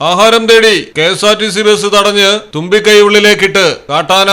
ആഹാരം തേടി K S R T C bus തടഞ്ഞ് തുമ്പിക്കൈ ഉള്ളിലേക്കിട്ട് കാട്ടാന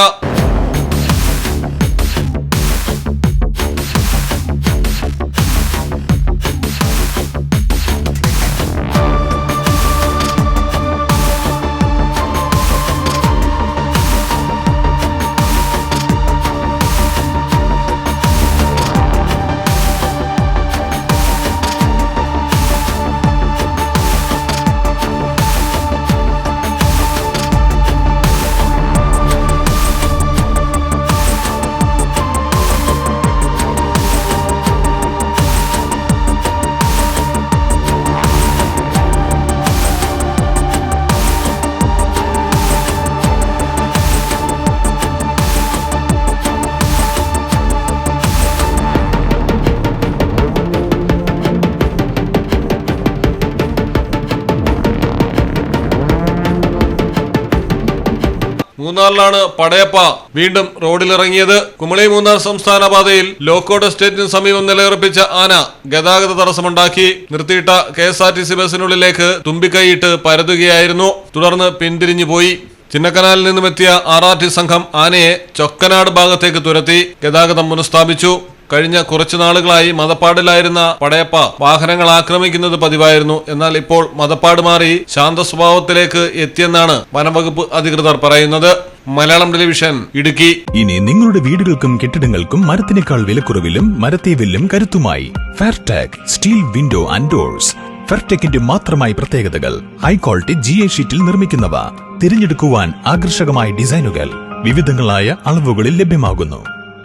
മൂന്നാറിലാണ് പടയപ്പ വീണ്ടും റോഡിലിറങ്ങിയത്. കുമളി മൂന്നാർ സംസ്ഥാന പാതയിൽ ലോക്കോട് എസ്റ്റേറ്റിന് സമീപം നിലയുറപ്പിച്ച ആന ഗതാഗത തടസ്സമുണ്ടാക്കി. നിർത്തിയിട്ട K S R T C ബസിനുള്ളിലേക്ക് തുമ്പിക്കൈയിട്ട് പരതുകയായിരുന്നു. തുടർന്ന് പിന്തിരിഞ്ഞു പോയി. ചിന്നക്കനാലിൽ നിന്നുമെത്തിയ ആർ ആർ ടി സംഘം ആനയെ ചൊക്കനാട് ഭാഗത്തേക്ക് തുരത്തി ഗതാഗതം പുനഃസ്ഥാപിച്ചു. കഴിഞ്ഞ കുറച്ചു നാളുകളായി മതപ്പാടിലായിരുന്ന പടയപ്പ വാഹനങ്ങൾ ആക്രമിക്കുന്നത് പതിവായിരുന്നു. എന്നാൽ ഇപ്പോൾ മതപ്പാട് മാറി ശാന്ത സ്വഭാവത്തിലേക്ക് എത്തിയെന്നാണ് വനംവകുപ്പ് അധികൃതർ പറയുന്നത്. മലയാളം ടെലിവിഷൻ ഇടുക്കി. ഇനി നിങ്ങളുടെ വീടുകൾക്കും കെട്ടിടങ്ങൾക്കും മരത്തിനേക്കാൾ വിലക്കുറവിലും മരത്തെ കരുത്തുമായി Fairtag steel window and doors ഫെയർടെക്കിന്റെ മാത്രമായി പ്രത്യേകതകൾ ഹൈ ക്വാളിറ്റി ജി എ ഷീറ്റിൽ നിർമ്മിക്കുന്നവ. തിരഞ്ഞെടുക്കുവാൻ ആകർഷകമായ ഡിസൈനുകൾ വിവിധങ്ങളായ അളവുകളിൽ ലഭ്യമാകുന്നു.